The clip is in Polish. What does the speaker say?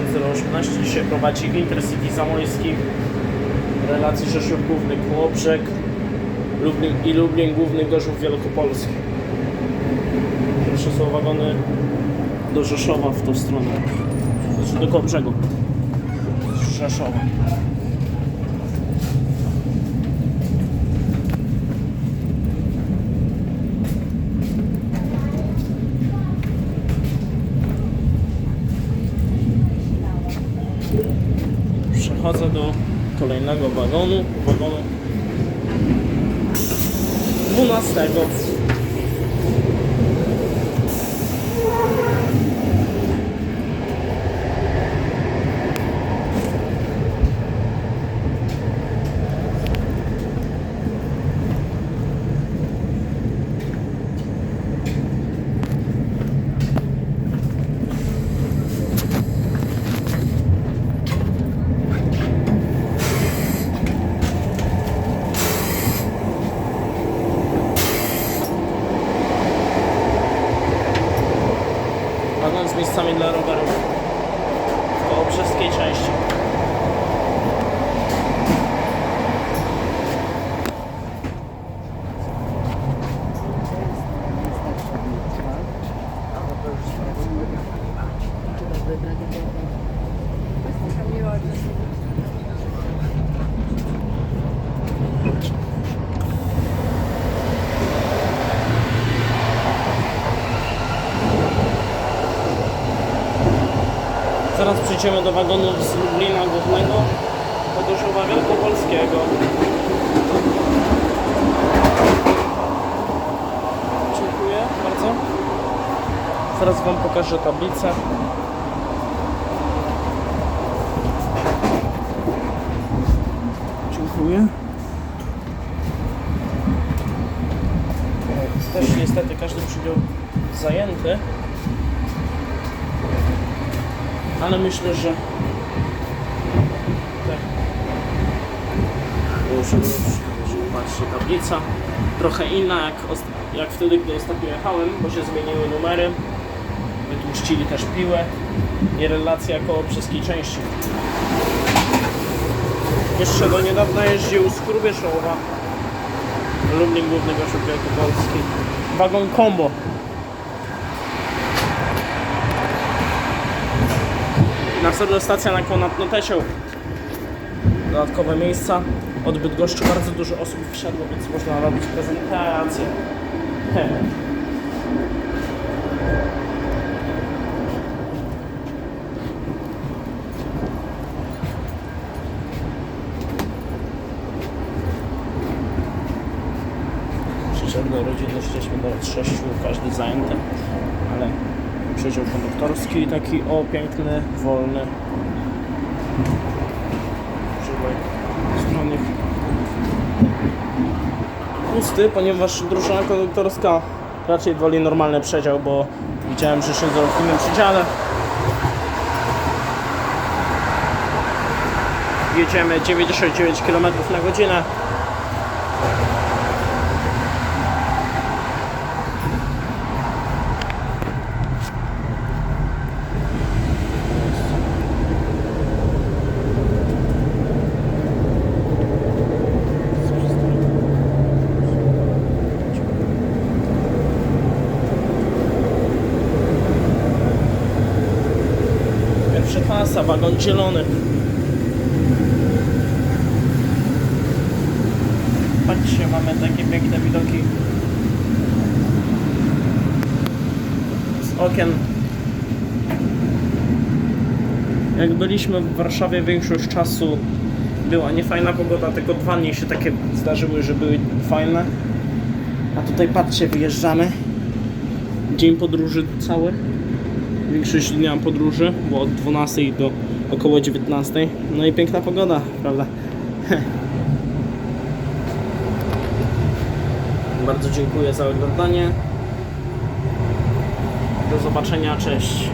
1018 dzisiaj prowadzi Intercity Zamojski relacji Rzeszów Główny Kołobrzeg Lublin i Lublin Główny Gorzów Wielkopolski. Pierwsze są wagony do Rzeszowa w tą stronę. Znaczy do Kołobrzegu. Z Rzeszowa. Przechodzę do kolejnego wagonu, wagonu 12. miejscami dla rowerów w kołobrzeskiej części. Zaraz przejdziemy do wagonów z Lublina Głównego do Gorzowa Wielkopolskiego. Dziękuję bardzo. Zaraz Wam pokażę tablicę. Dziękuję. Też niestety każdy przydział zajęty. Ale myślę, że tak. Już patrzcie, tablica trochę inna jak, jak wtedy, gdy ostatnio jechałem, bo się zmieniły numery. Wytłuścili też piłę i relacja koło wszystkiej części. Jeszcze do niedawna jeździł z Krubieszowa. Lublin Główny Gorzów Wielkopolski. Wagon combo. Następna stacja na Konatnotecią. Dodatkowe miejsca. Od Bydgoszczy bardzo dużo osób wsiadło, więc można robić prezentację. He. Przyczepną rodzinność jesteśmy do sześciu, każdy zajęty, ale przedział konduktorski taki o piękny, wolny. Żywej strony. Pusty, ponieważ drużyna konduktorska raczej woli normalny przedział, bo widziałem, że siedzą w innym przedziale. Jedziemy 99 km na godzinę. Pierwsza wagon zielony. Patrzcie, mamy takie piękne widoki z okien. Jak byliśmy w Warszawie większość czasu była niefajna pogoda, tylko dwa dni się takie zdarzyły, że były fajne. A tutaj patrzcie, wyjeżdżamy. Dzień podróży cały. Większość dnia podróży, bo od 12 do około 19. No i piękna pogoda, prawda? Bardzo dziękuję za oglądanie. Do zobaczenia, cześć.